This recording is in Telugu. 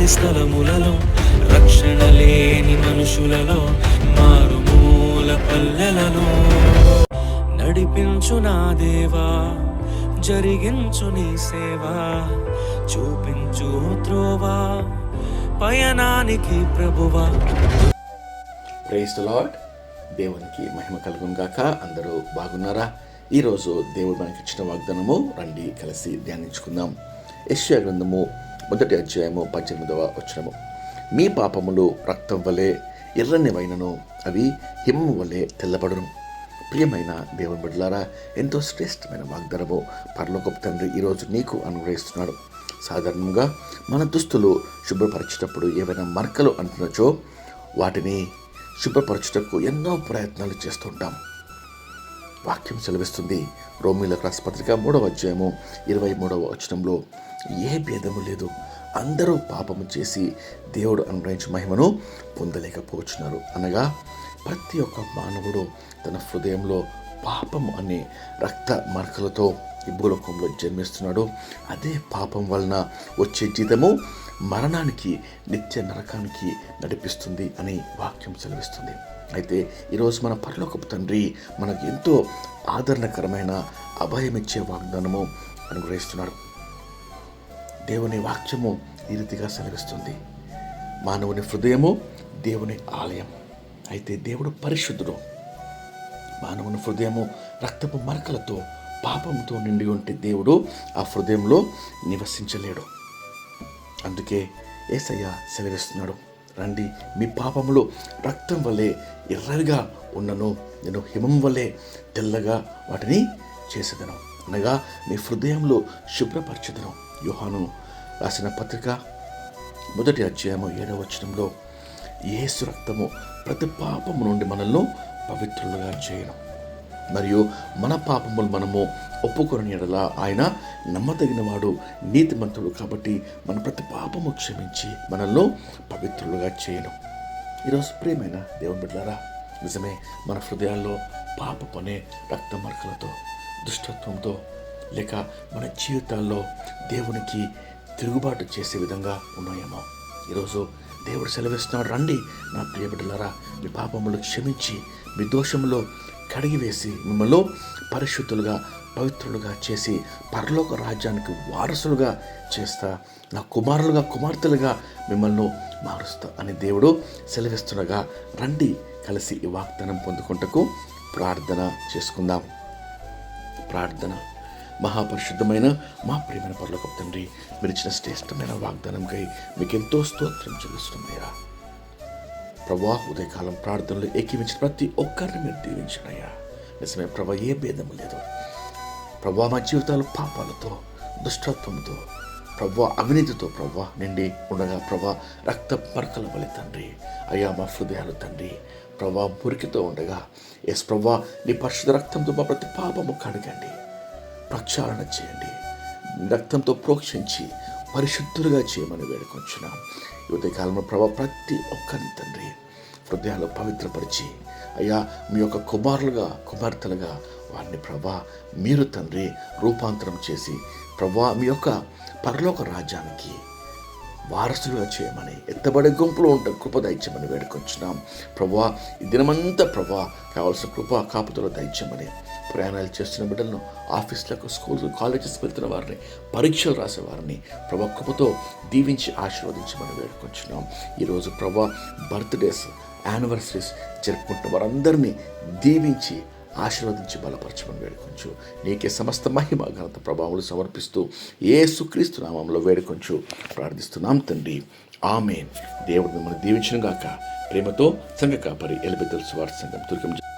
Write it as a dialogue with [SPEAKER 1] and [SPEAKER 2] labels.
[SPEAKER 1] లేని స్థలములలో రక్షణ లేని మనుషులలో మారుమూల పల్లెలలో. నడిపించు నా దేవా జరిగించు నీ సేవ చూపించు త్రోవా పయనానికి ప్రభువా.
[SPEAKER 2] Praise the lord. దేవునికి మహిమ కలుగును గాక. అందరూ బాగున్నారా? ఈరోజు దేవుడు మనకి ఇచ్చిన వాగ్దానము రండి కలిసి ధ్యానించుకుందాం. యశ్వ గ్రంథము మొదటి అధ్యాయము పద్దెనిమిదవ వచనము. మీ పాపములు రక్తం వలె ఎర్రని వైనను అవి హిమము వలె తెల్లబడును. ప్రియమైన దేవుని బిడ్డలారా ఎంతో శ్రేష్టమైన వాగ్దానము పర్లోకపు తండ్రి ఈరోజు నీకు అనుగ్రహిస్తున్నాడు. సాధారణంగా మన దుస్తులు శుభ్రపరచేటప్పుడు ఏవైనా మరకలు అంటున్నచో వాటిని శుభ్రపరచుటకు ఎన్నో ప్రయత్నాలు చేస్తుంటాం వాక్యం సెలవిస్తుంది. రోమిల రాసిన పత్రిక మూడవ అధ్యాయము ఇరవై మూడవ వచనంలో ఏ భేదము లేదు. అందరూ పాపము చేసి దేవుడు అనుగ్రహించిన మహిమను పొందలేకపోతున్నారు అనగా ప్రతి ఒక్క మానవుడు తన హృదయంలో పాపము అనే రక్త మరకలతో ఈ భూలోకంలో జన్మిస్తున్నాడు. అదే పాపం వలన వచ్చే జీతము మరణానికి నిత్య నరకానికి నడిపిస్తుంది అని వాక్యం సెలవిస్తుంది. అయితే ఈరోజు మన పరలోకపు తండ్రి మనకు ఎంతో ఆదరణకరమైన అభయమిచ్చే వాగ్దానము అనుగ్రహిస్తున్నాడు. దేవుని వాక్యము ఈ రీతిగా సెలవిస్తుంది. మానవుని హృదయము దేవుని ఆలయం అయితే దేవుడు పరిశుద్ధుడు. మానవుని హృదయము రక్తపు మరకలతో పాపంతో నిండి ఉంటే దేవుడు ఆ హృదయంలో నివసించలేడు. అందుకే ఏసయ్య సెలవిస్తున్నాడు రండి మీ పాపములు రక్తం వలె ఎర్రగా ఉన్నను. నేను హిమం వలె తెల్లగా వాటిని చేసేదను. అనగా మీ హృదయంలో శుభ్రపరచదను. యోహాను రాసిన పత్రిక మొదటి అధ్యాయము ఏడవ వచనంలో ఏసు రక్తము ప్రతి పాపము నుండి మనల్ని పవిత్రులుగా చేయను. మరియు మన పాపములు మనము ఒప్పుకొని ఎడలా ఆయన నమ్మదగిన వాడు నీతిమంతుడు కాబట్టి మన ప్రతి పాపము క్షమించి మనల్ని పవిత్రులుగా చేయను. ఈరోజు ప్రియమైన దేవుని బిడ్డారా నిజమే మన హృదయాల్లో పాప అనే రక్త మరకలతో దుష్టత్వంతో లేక మన జీవితాల్లో దేవునికి తిరుగుబాటు చేసే విధంగా ఉన్నాయేమో. ఈరోజు దేవుడు సెలవిస్తున్నాడు రండి నా ప్రియబిడ్డలారా మీ పాపములు క్షమించి మీ దోషములో కడిగివేసి మిమ్మల్ని పరిశుద్ధులుగా పవిత్రులుగా చేసి పరలోక రాజ్యానికి వారసులుగా చేస్తా నా కుమారులుగా కుమార్తెలుగా మిమ్మల్ని మారుస్తా అని దేవుడు సెలవిస్తుండగా రండి కలిసి ఈ వాగ్దానం పొందుకుంటకు ప్రార్థన చేసుకుందాం. ప్రార్థన. మహాపరిశుద్ధమైన మా ప్రేమైన పర్లకు తండ్రి మీరు ఇచ్చిన శ్రేష్టమైన వాగ్దానంకై మీకు ఎంతో స్తోత్రం చెల్లిస్తున్నాయా ప్రభా ఉదయకాలం ప్రార్థనలు ఏకీవించిన ప్రతి ఒక్కరిని మీరు దీవించినయ్యా నిజమే ప్రభా ఏ భేదము లేదు. ప్రభా మా జీవితాలు పాపాలతో దుష్టత్వంతో ప్రభా అవినీతితో ప్రభా నిండి ఉండగా ప్రభా రక్త మరకల వలె తండ్రి. అయ్యా మా హృదయాలు తండ్రి ప్రభా మురికితో ఉండగా. ఎస్ ప్రభా నీ పరిశుద్ధ రక్తంతో మా ప్రతి పాపము కడగండి. ప్రక్షాళన చేయండి. రక్తంతో ప్రోక్షించి పరిశుద్ధులుగా చేయమని వేడుకొంచున్నాం. ఈ ఉదయకాలంలో ప్రభా ప్రతి ఒక్కరిని తండ్రి హృదయాలు పవిత్రపరిచి అయ్యా మీ యొక్క కుమారులుగా కుమార్తెలుగా వారిని ప్రభా మీరు తండ్రి రూపాంతరం చేసి ప్రభా మీ యొక్క పరలోక రాజ్యానికి వారసులుగా చేయమని ఎత్తబడే గుంపులో ఉంటే కృప దయచేయమని వేడుకొంచున్నాం. ప్రభా ఈ దినమంతా ప్రభా కావాల్సిన కృప కాపుదల దయచేయమని ప్రయాణాలు చేస్తున్న బిడ్డలను ఆఫీసులకు స్కూల్స్ కాలేజెస్కి వెళ్తున్న వారిని పరీక్షలు రాసే వారిని ప్రభా కృపతో దీవించి ఆశీర్వదించమని వేడుకొంచున్నాం. ఈరోజు ప్రభా బర్త్డేస్ యానివర్సరీస్ జరుపుకుంటున్న వారందరినీ దీవించి ఆశీర్వదించి బలపరచమని వేడుకొంచు. నీకే సమస్త మహిమ ఘనత ప్రభావాలు సమర్పిస్తూ ఏ సుక్రీస్తు నామంలో వేడుకొంచు. ప్రార్థిస్తున్నాం తండ్రి. ఆమెన్. దేవుడు మిమ్మల్ని దీవించిన గాక ప్రేమతో సంఘ కాపరి ఎలిబెదల్ సువార్త సంఘం దుర్గం